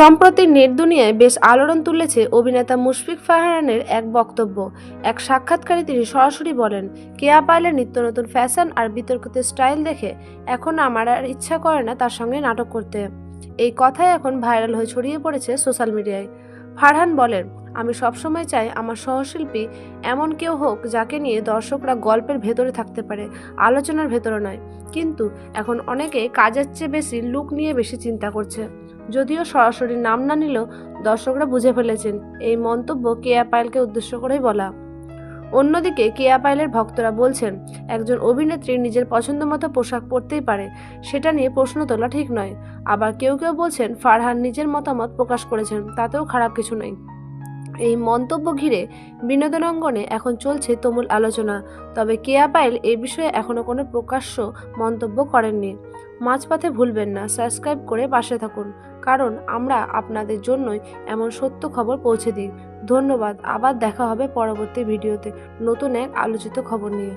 সম্প্রতি নেট দুনিয়ায় বেশ আলোড়ন তুলেছে অভিনেতা মুশফিক ফারহানের এক বক্তব্য। এক সাক্ষাৎকারে তিনি সরাসরি বলেন কেয়া পাইলের নিত্য নতুন ফ্যাশন আর বিতর্কিত স্টাইল দেখে? এখন আমার আর ইচ্ছা করে না তার সঙ্গে নাটক করতে। এই কথাই এখন ভাইরাল হয়ে ছড়িয়ে পড়েছে সোশ্যাল মিডিয়ায়। ফারহান বলেন, আমি সবসময় চাই আমার সহশিল্পী এমন কেউ হোক যাকে নিয়ে দর্শকরা গল্পের ভেতরে থাকতে পারে, আলোচনার ভেতরে নয়। কিন্তু এখন অনেকে কাজের চেয়ে বেশি লুক নিয়ে বেশি চিন্তা করছে। যদিও সরাসরি নাম না নিলেও দর্শকরা বুঝে ফেলেছেন, এই মন্তব্য কেয়া পায়েলকে উদ্দেশ্য করেই বলা। অন্যদিকে কেয়া পায়েলের ভক্তরা বলছেন, একজন অভিনেত্রী নিজের পছন্দ মতো পোশাক পরতেই পারে, সেটা নিয়ে প্রশ্ন তোলা ঠিক নয়। আবার কেউ কেউ বলছেন, ফারহান নিজের মতামত প্রকাশ করেছেন, তাতেও খারাপ কিছু নেই। এই মন্তব্য ঘিরে বিনোদন অঙ্গনে এখন চলছে তুমুল আলোচনা, তবে কেয়া পায়েল এই বিষয়ে এখনও কোনো প্রকাশ্য মন্তব্য করেননি। মাঝপথে ভুলবেন না, সাবস্ক্রাইব করে পাশে থাকুন। কারণ আমরা আপনাদের জন্যই এমন সত্য খবর পৌঁছে দিই। ধন্যবাদ, আবার দেখা হবে পরবর্তী ভিডিওতে নতুন এক আলোচিত খবর নিয়ে।